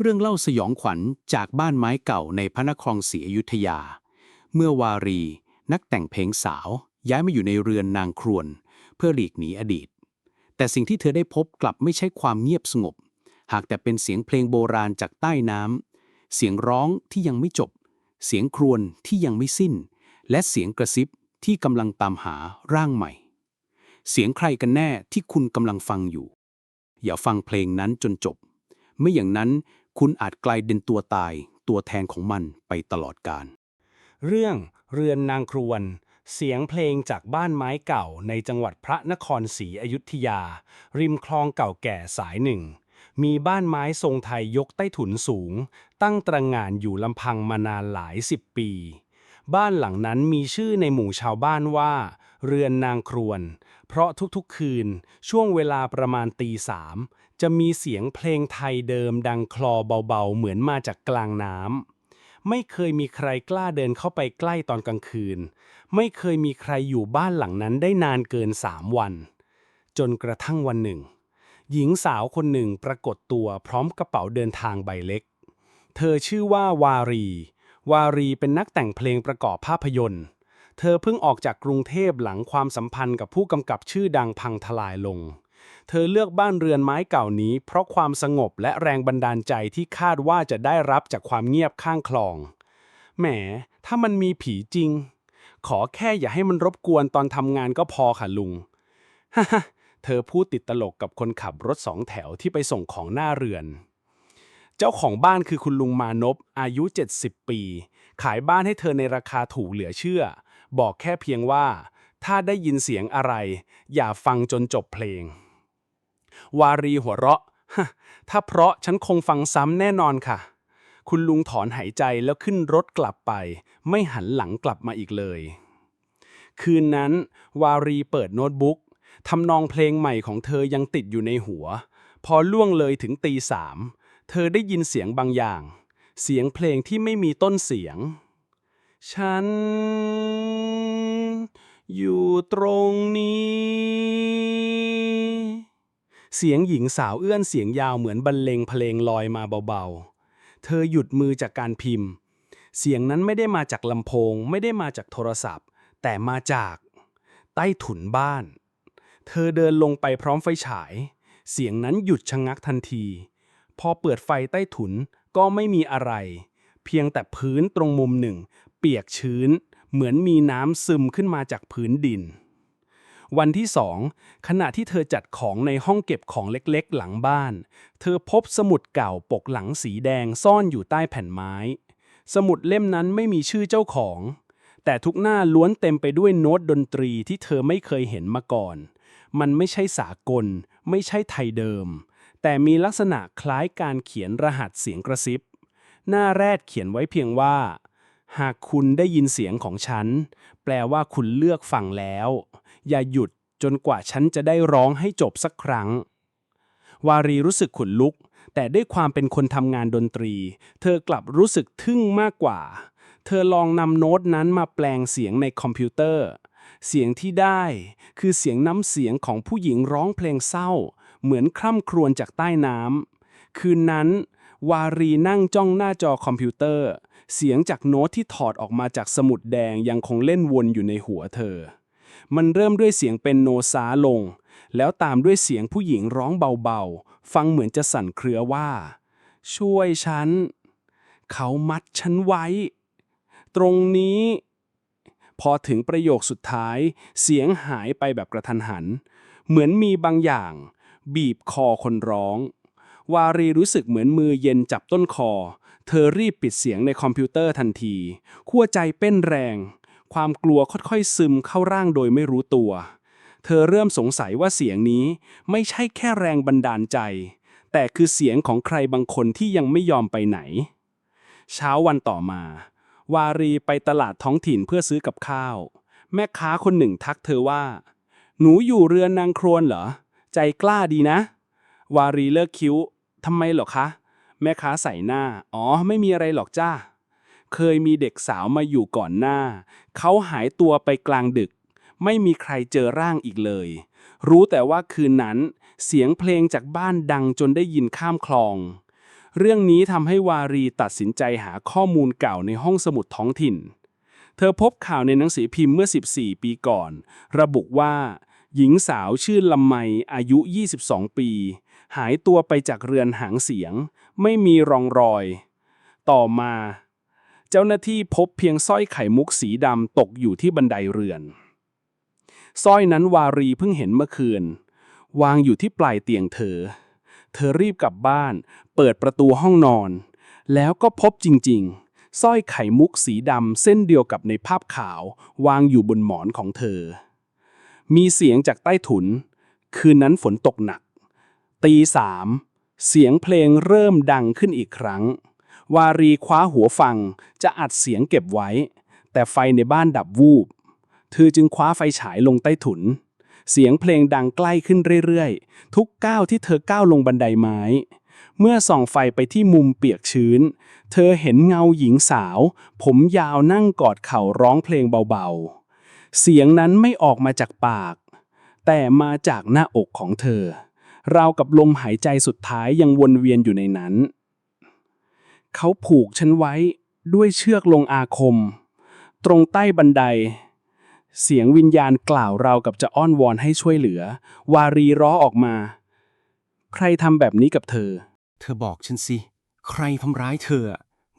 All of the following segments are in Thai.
เรื่องเล่าสยองขวัญจากบ้านไม้เก่าในพระนครศรีอยุธยา เมื่อวารี นักแต่งเพลงสาว ย้ายมาอยู่ในเรือนนางครวน เพื่อหลีกหนีอดีต แต่สิ่งที่เธอได้พบกลับไม่ใช่ความเงียบสงบ หากแต่เป็นเสียงเพลงโบราณจากใต้น้ำเสียงร้องที่ยังไม่จบ เสียงครวญที่ยังไม่สิ้น และเสียงกระซิบที่กำลังตามหาร่างใหม่ เสียงใครกันแน่ที่คุณกำลังฟังอยู่ อย่าฟังเพลงนั้นจนจบ ไม่อย่างนั้น คุณอาจกลายเป็นตัวตาย ตัวแทนของมันไปตลอดกาลเรื่องเรือนนางครวน เสียงเพลงจากบ้านไม้เก่าในจังหวัดพระนครศรีอยุธยา ริมคลองเก่าแก่สายหนึ่ง มีบ้านไม้ทรงไทยยกใต้ถุนสูง ตั้งตระงานอยู่ลำพังมานานหลายสิบปี บ้านหลังนั้นมีชื่อในหมู่ชาวบ้านว่า เรือนนางครวน เพราะทุกๆคืน ช่วงเวลาประมาณตีสาม จะมีเสียงเพลงไทยเดิมดังคลอเบาๆ เหมือนมาจากกลางน้ำ ไม่เคยมีใครกล้าเดินเข้าไปใกล้ตอนกลางคืน ไม่เคยมีใครอยู่บ้านหลังนั้นได้นานเกินสามวัน จนกระทั่งวันหนึ่ง หญิงสาวคนหนึ่งปรากฏตัวพร้อมกระเป๋าเดินทางใบเล็ก เธอชื่อว่าวารี วารีเป็นนักแต่งเพลงประกอบภาพยนตร์ เธอเพิ่งออกจากกรุงเทพหลังความสัมพันธ์กับผู้กำกับชื่อดังพังทลายลง เธอเลือกบ้านเรือนไม้เก่านี้ เพราะความสงบและแรงบันดาลใจที่คาดว่าจะได้รับจากความเงียบข้างคลอง แหม ถ้ามันมีผีจริง ขอแค่อย่าให้มันรบกวนตอนทำงานก็พอค่ะลุง ฮ่าเธอพูดติดตลกกับคนขับรถสองแถวที่ไปส่งของหน้าเรือน เจ้าของบ้านคือคุณลุงมานพอายุ 70 ปี ขายบ้านให้เธอในราคาถูกเหลือเชื่อ บอกแค่เพียงว่า ถ้าได้ยินเสียงอะไร อย่าฟังจนจบเพลง วารีหัวเราะ ถ้าเพราะฉันคงฟังซ้ำแน่นอนค่ะ คุณลุงถอนหายใจแล้วขึ้นรถกลับไป ไม่หันหลังกลับมาอีกเลย คืนนั้น วารีเปิดโน้ตบุ๊กทำนองเพลงใหม่ของเธอยังติดอยู่ในหัว พอล่วงเลยถึงตีสาม เธอได้ยินเสียงบางอย่าง เสียงเพลงที่ไม่มีต้นเสียง ฉัน อยู่ตรงนี้ เสียงหญิงสาวเอื้อนเสียงยาวเหมือนบรรเลงเพลงลอยมาเบาๆ เธอหยุดมือจากการพิมพ์ เสียงนั้นไม่ได้มาจากลำโพง ไม่ได้มาจากโทรศัพท์ แต่มาจาก ใต้ถุนบ้าน เธอเดินลงไปพร้อมไฟฉาย เสียงนั้นหยุดชะงักทันที พอเปิดไฟใต้ถุนก็ไม่มีอะไร เพียงแต่พื้นตรงมุมหนึ่ง เปียกชื้น เหมือนมีน้ำซึมขึ้นมาจากพื้นดิน วันที่สองขณะที่เธอจัดของในห้องเก็บของเล็กๆ หลังบ้าน เธอพบสมุดเก่าปกหลังสีแดงซ่อนอยู่ใต้แผ่นไม้ สมุดเล่มนั้นไม่มีชื่อเจ้าของ แต่ทุกหน้าล้วนเต็มไปด้วยโน้ตดนตรีที่เธอไม่เคยเห็นมาก่อน มันไม่ใช่สากล ไม่ใช่ไทยเดิม แต่มีลักษณะคล้ายการเขียนรหัสเสียงกระซิบ หน้าแรกเขียนไว้เพียงว่า หากคุณได้ยินเสียงของฉัน แปลว่าคุณเลือกฟังแล้ว อย่าหยุดจนกว่าฉันจะได้ร้องให้จบสักครั้ง วารีรู้สึกขนลุก แต่ด้วยความเป็นคนทำงานดนตรี เธอกลับรู้สึกทึ่งมากกว่า เธอลองนำโน้ตนั้นมาแปลงเสียงในคอมพิวเตอร์ เสียงที่ได้คือเสียงน้ำเสียงของผู้หญิงร้องเพลงเศร้า เหมือนคร่ำครวญจากใต้น้ำคืนนั้น วารีนั่งจ้องหน้าจอคอมพิวเตอร์ เสียงจากโน้ตที่ถอดออกมาจากสมุดแดงยังคงเล่นวนอยู่ในหัวเธอ มันเริ่มด้วยเสียงเป็นโนซาลง แล้วตามด้วยเสียงผู้หญิงร้องเบาๆ ฟังเหมือนจะสั่นเครือว่า ช่วยฉัน เขามัดฉันไว้ ตรงนี้ พอถึงประโยคสุดท้าย เสียงหายไปแบบกระทันหัน เหมือนมีบางอย่าง บีบคอคนร้อง วารีรู้สึกเหมือนมือเย็นจับต้นคอ เธอรีบปิดเสียงในคอมพิวเตอร์ทันที ขั้วใจเป้นแรง ความกลัวค่อยๆ ซึมเข้าร่างโดยไม่รู้ตัว เธอเริ่มสงสัยว่าเสียงนี้ไม่ใช่แค่แรงบันดาลใจ แต่คือเสียงของใครบางคนที่ยังไม่ยอมไปไหน เช้าวันต่อมา วารีไปตลาดท้องถิ่นเพื่อซื้อกับข้าว แม่ค้าคนหนึ่งทักเธอว่า หนูอยู่เรือนนางครวนเหรอ ใจกล้าดีนะ วารีเลิกคิ้วทำไมเหรอคะ แม่ค้าใส่หน้า อ๋อ ไม่มีอะไรหรอกจ้า เคยมีเด็กสาวมาอยู่ก่อนหน้า เขาหายตัวไปกลางดึก ไม่มีใครเจอร่างอีกเลย รู้แต่ว่าคืนนั้น เสียงเพลงจากบ้านดังจนได้ยินข้ามคลอง เรื่องนี้ทำให้วารีตัดสินใจหาข้อมูลเก่าในห้องสมุดท้องถิ่น เธอพบข่าวในหนังสือพิมพ์เมื่อ 14 ปีก่อน ระบุว่า หญิงสาวชื่อลำไมอายุ 22 ปี หายตัวไปจากเรือนหางเสียง ไม่มีรองรอย ต่อมา เจ้าหน้าที่พบเพียงสร้อยไข่มุกสีดำตกอยู่ที่บันไดเรือนสร้อยนั้นวารีเพิ่งเห็นเมื่อคืน วางอยู่ที่ปลายเตียงเธอ เธอรีบกลับบ้าน เปิดประตูห้องนอน แล้วก็พบจริงๆสร้อยไข่มุกสีดำเส้นเดียวกับในภาพขาว วางอยู่บนหมอนของเธอ มีเสียงจากใต้ถุน คืนนั้นฝนตกหนัก ตีสามเสียงเพลงเริ่มดังขึ้นอีกครั้ง วารีคว้าหัวฟังจะอัดเสียงเก็บไว้ แต่ไฟในบ้านดับวูบ เธอจึงคว้าไฟฉายลงใต้ถุน เสียงเพลงดังใกล้ขึ้นเรื่อยๆ ทุกก้าวที่เธอก้าวลงบันไดไม้ เมื่อส่องไฟไปที่มุมเปียกชื้น เธอเห็นเงาหญิงสาว ผมยาวนั่งกอดเข่าร้องเพลงเบาๆ เสียงนั้นไม่ออกมาจากปาก แต่มาจากหน้าอกของเธอ ราวกับลมหายใจสุดท้ายยังวนเวียนอยู่ในนั้น เขาผูกฉันไว้ด้วยเชือกลงอาคม ตรงใต้บันได เสียงวิญญาณกล่าวราวกับจะอ้อนวอนให้ช่วยเหลือ วารีร้อออกมา ใครทำแบบนี้กับเธอ เธอบอกฉันสิ ใครทำร้ายเธอ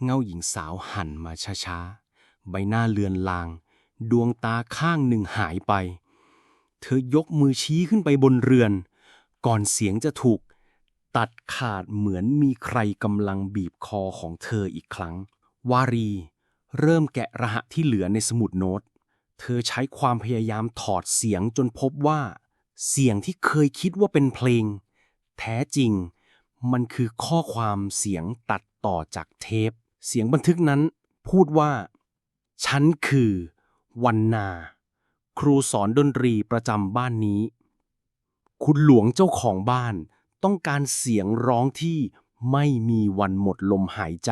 เงาหญิงสาวหันมาช้าๆ ใบหน้าเลือนลาง ดวงตาข้างหนึ่งหายไป เธอยกมือชี้ขึ้นไปบนเรือน ก่อนเสียงจะถูก ตัดขาดเหมือนมีใครกำลังบีบคอของเธออีกครั้ง วารี เริ่มแกะรหัสที่เหลือในสมุดโน้ต เธอใช้ความพยายามถอดเสียงจนพบว่า เสียงที่เคยคิดว่าเป็นเพลง แท้จริง มันคือข้อความเสียงตัดต่อจากเทป เสียงบันทึกนั้นพูดว่า ฉันคือ วันนา ครูสอนดนตรีประจำบ้านนี้ คุณหลวงเจ้าของบ้านต้องการเสียงร้องที่ไม่มีวันหมดลมหายใจ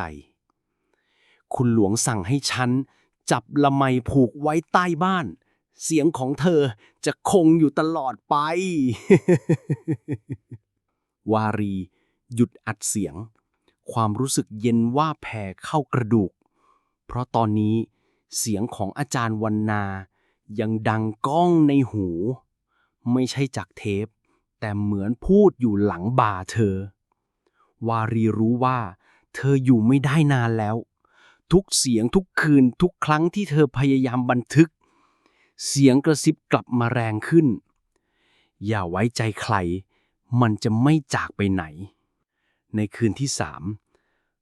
คุณหลวงสั่งให้ฉัน จับละไมผูกไว้ใต้บ้าน เสียงของเธอจะคงอยู่ตลอดไป วารี หยุดอัดเสียง ความรู้สึกเย็นว่าแผ่เข้ากระดูก เพราะตอนนี้ เสียงของอาจารย์วันนา ยังดังก้องในหู ไม่ใช่จากเทป แต่เหมือนพูดอยู่หลังบ่าเธอ วารีรู้ว่า เธออยู่ไม่ได้นานแล้ว ทุกเสียงทุกคืนทุกครั้งที่เธอพยายามบันทึก เสียงกระซิบกลับมาแรงขึ้น อย่าไว้ใจใคร มันจะไม่จากไปไหน ในคืนที่สาม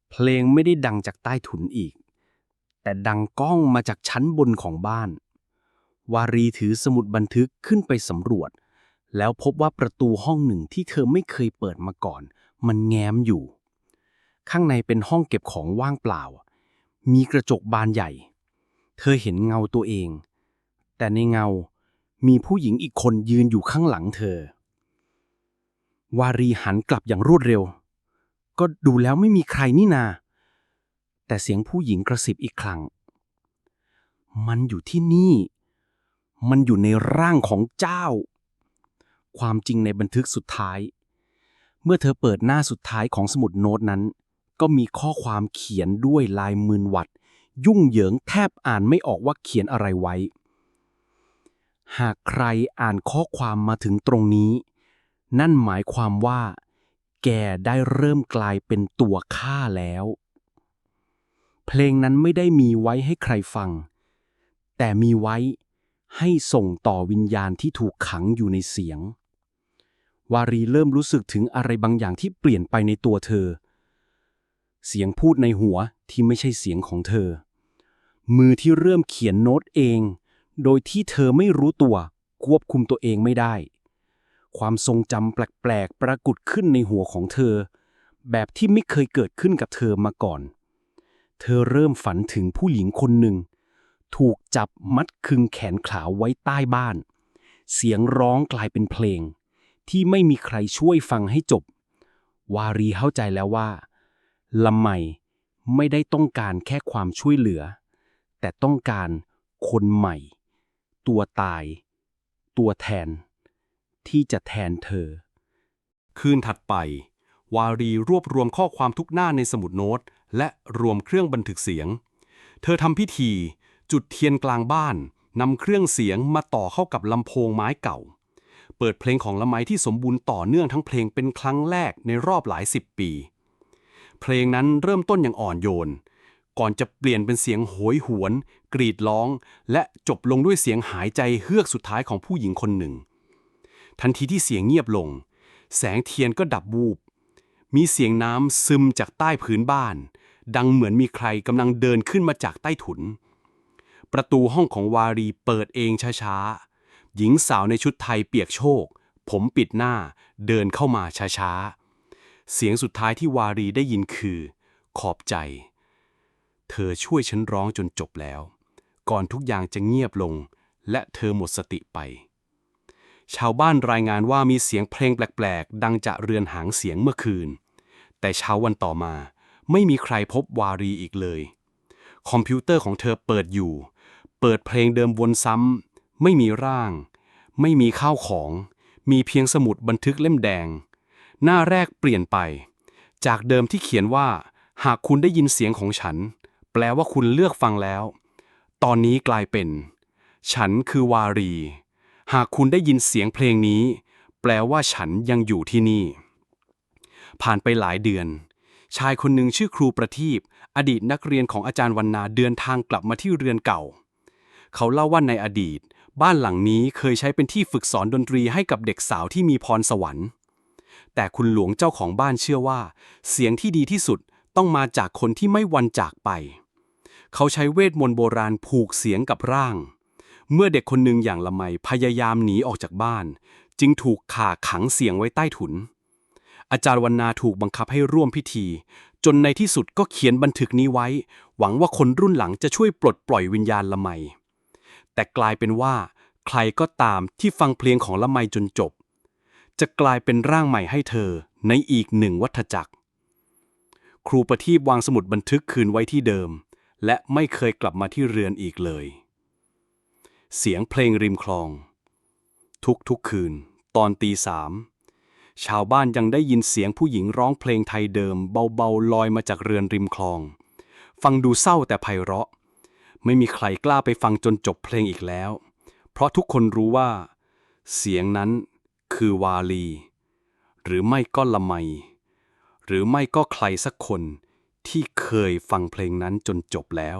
เพลงไม่ได้ดังจากใต้ถุนอีก แต่ดังก้องมาจากชั้นบนของบ้าน วารีถือสมุดบันทึกขึ้นไปสำรวจ แล้วพบว่าประตูห้องหนึ่งที่เธอไม่เคยเปิดมาก่อน มันแง้มอยู่ ข้างในเป็นห้องเก็บของว่างเปล่า มีกระจกบานใหญ่ เธอเห็นเงาตัวเอง แต่ในเงา มีผู้หญิงอีกคนยืนอยู่ข้างหลังเธอ วารีหันกลับอย่างรวดเร็ว ก็ดูแล้วไม่มีใครนี่นา แต่เสียงผู้หญิงกระซิบอีกครั้ง มันอยู่ที่นี่ มันอยู่ในร่างของเจ้า ความจริงในบันทึกสุดท้าย เมื่อเธอเปิดหน้าสุดท้ายของสมุดโน้ตนั้น ก็มีข้อความเขียนด้วยลายมืนวัด ยุ่งเหยิงแทบอ่านไม่ออกว่าเขียนอะไรไว้ หากใครอ่านข้อความมาถึงตรงนี้ นั่นหมายความว่า แกได้เริ่มกลายเป็นตัวข้าแล้ว เพลงนั้นไม่ได้มีไว้ให้ใครฟัง แต่มีไว้ให้ส่งต่อวิญญาณที่ถูกขังอยู่ในเสียง วารีเริ่มรู้สึกถึงอะไรบางอย่างที่เปลี่ยนไปในตัวเธอ เสียงพูดในหัวที่ไม่ใช่เสียงของเธอ มือที่เริ่มเขียนโน้ตเอง โดยที่เธอไม่รู้ตัวควบคุมตัวเองไม่ได้ ความทรงจำแปลกๆปรากฏขึ้นในหัวของเธอ แบบที่ไม่เคยเกิดขึ้นกับเธอมาก่อน เธอเริ่มฝันถึงผู้หญิงคนหนึ่ง ถูกจับมัดคึงแขนขาวไว้ใต้บ้าน เสียงร้องกลายเป็นเพลง ที่ไม่มีใครช่วยฟังให้จบ วารีเข้าใจแล้วว่าลำไมไม่ได้ต้องการแค่ความช่วยเหลือ แต่ต้องการคนใหม่ ตัวตาย ตัวแทน ที่จะแทนเธอ คืนถัดไป วารีรวบรวมข้อความทุกหน้าในสมุดโน้ต และรวมเครื่องบันทึกเสียง เธอทำพิธี จุดเทียนกลางบ้านนำเครื่องเสียงมาต่อเข้ากับลำโพงไม้เก่า เปิดเพลงของละไมที่สมบูรณ์ต่อเนื่องทั้งเพลงเป็นครั้งแรกในรอบหลายสิบปี เพลงนั้นเริ่มต้นอย่างอ่อนโยน ก่อนจะเปลี่ยนเป็นเสียงโหยหวน กรีดร้อง และจบลงด้วยเสียงหายใจเฮือกสุดท้ายของผู้หญิงคนหนึ่ง ทันทีที่เสียงเงียบลง แสงเทียนก็ดับวูบมีเสียงน้ำซึมจากใต้พื้นบ้าน ดังเหมือนมีใครกำลังเดินขึ้นมาจากใต้ถุน ประตูห้องของวารีเปิดเองช้าๆ หญิงสาวในชุดไทยเปียกโชก ผมปิดหน้า เดินเข้ามาช้าๆ เสียงสุดท้ายที่วารีได้ยินคือ ขอบใจ เธอช่วยฉันร้องจนจบแล้ว ก่อนทุกอย่างจะเงียบลง และเธอหมดสติไป ชาวบ้านรายงานว่ามีเสียงเพลงแปลกๆ ดังจากเรือนหางเสียงเมื่อคืน แต่เช้าวันต่อมา ไม่มีใครพบวารีอีกเลย คอมพิวเตอร์ของเธอเปิดอยู่ เปิดเพลงเดิมวนซ้ำ ไม่มีร่าง ไม่มีข้าวของ มีเพียงสมุดบันทึกเล่มแดง หน้าแรกเปลี่ยนไป จากเดิมที่เขียนว่า หากคุณได้ยินเสียงของฉัน แปลว่าคุณเลือกฟังแล้ว ตอนนี้กลายเป็น ฉันคือวารี หากคุณได้ยินเสียงเพลงนี้ แปลว่าฉันยังอยู่ที่นี่ ผ่านไปหลายเดือน ชายคนหนึ่งชื่อครูประทีปอดีตนักเรียนของอาจารย์วรรณาเดินทางกลับมาที่เรือนเก่า เขาเล่าว่าในอดีต บ้านหลังนี้เคยใช้เป็นที่ฝึกสอนดนตรีให้กับเด็กสาวที่มีพรสวรรค์ แต่คุณหลวงเจ้าของบ้านเชื่อว่า เสียงที่ดีที่สุดต้องมาจากคนที่ไม่วันจากไป เขาใช้เวทมนต์โบราณผูกเสียงกับร่าง เมื่อเด็กคนหนึ่งอย่างละไมพยายามหนีออกจากบ้าน จึงถูกข่าขังเสียงไว้ใต้ถุน อาจารย์วรรณาถูกบังคับให้ร่วมพิธี จนในที่สุดก็เขียนบันทึกนี้ไว้ หวังว่าคนรุ่นหลังจะช่วยปลดปล่อยวิญญาณละไม แต่กลายเป็นว่า ใครก็ตามที่ฟังเพลงของละไมจนจบ จะกลายเป็นร่างใหม่ให้เธอในอีกหนึ่งวัฏจักร ครูประทีปวางสมุดบันทึกคืนไว้ที่เดิม และไม่เคยกลับมาที่เรือนอีกเลย เสียงเพลงริมคลอง ทุกๆคืน ตอนตีสาม ชาวบ้านยังได้ยินเสียงผู้หญิงร้องเพลงไทยเดิม เบาๆลอยมาจากเรือนริมคลอง ฟังดูเศร้าแต่ไพเราะ ไม่มีใครกล้าไปฟังจนจบเพลงอีกแล้ว เพราะทุกคนรู้ว่า เสียงนั้นคือวาลี หรือไม่ก็ละไม หรือไม่ก็ใครสักคนที่เคยฟังเพลงนั้นจนจบแล้ว